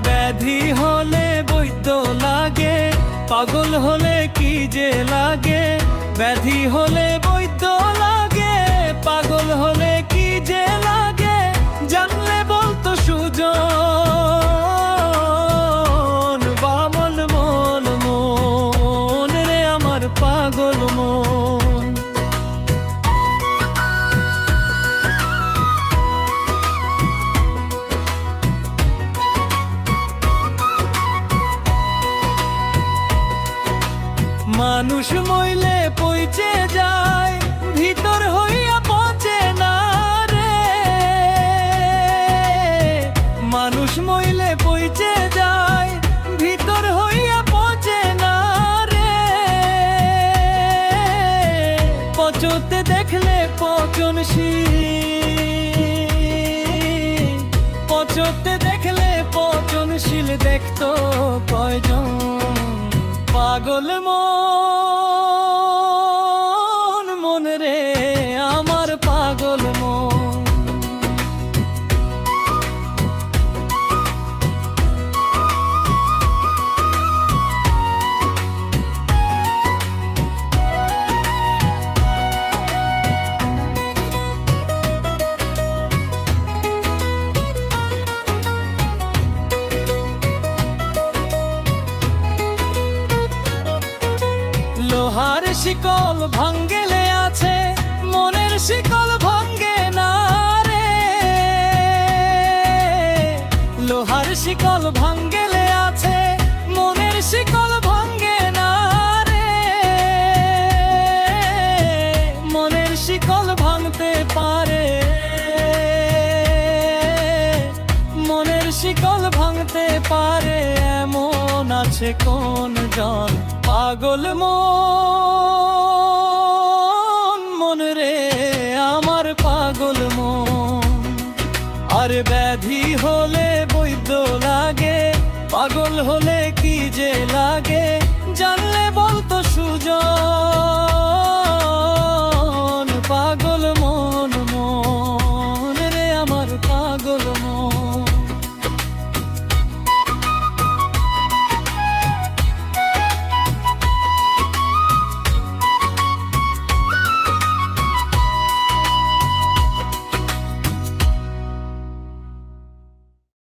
ব্যাধি হলে বৈদ্য লাগে পাগল হলে কি যে লাগে? ব্যাধি হলে বৈদ্য লাগে মানুষ মইলে পইচে যায়, ভিতর হইয়া পচে না রে। মানুষ মইলে পইচে যায়, ভিতর হইয়া পচে না রে। পচতে দেখলে পচনশীল পচতে দেখলে পচনশীল দেখতো কয়জন পাগল মন। শিকল ভাঙ্গেলে আছে, মনের শিকল ভাঙ্গে না রে। লোহার শিকল ভাঙ্গেলে আছে, মনের শিকল ভাঙ্গে না রে। মনের শিকল ভাঙতে পারে, মনের শিকল ভাঙতে পারে, এমন আছে কোন জন পাগল মন মন রে, আমার পাগল মন। আর ব্যাধি হলে বৈদ্য লাগে, পাগল হলে কি যে লাগে?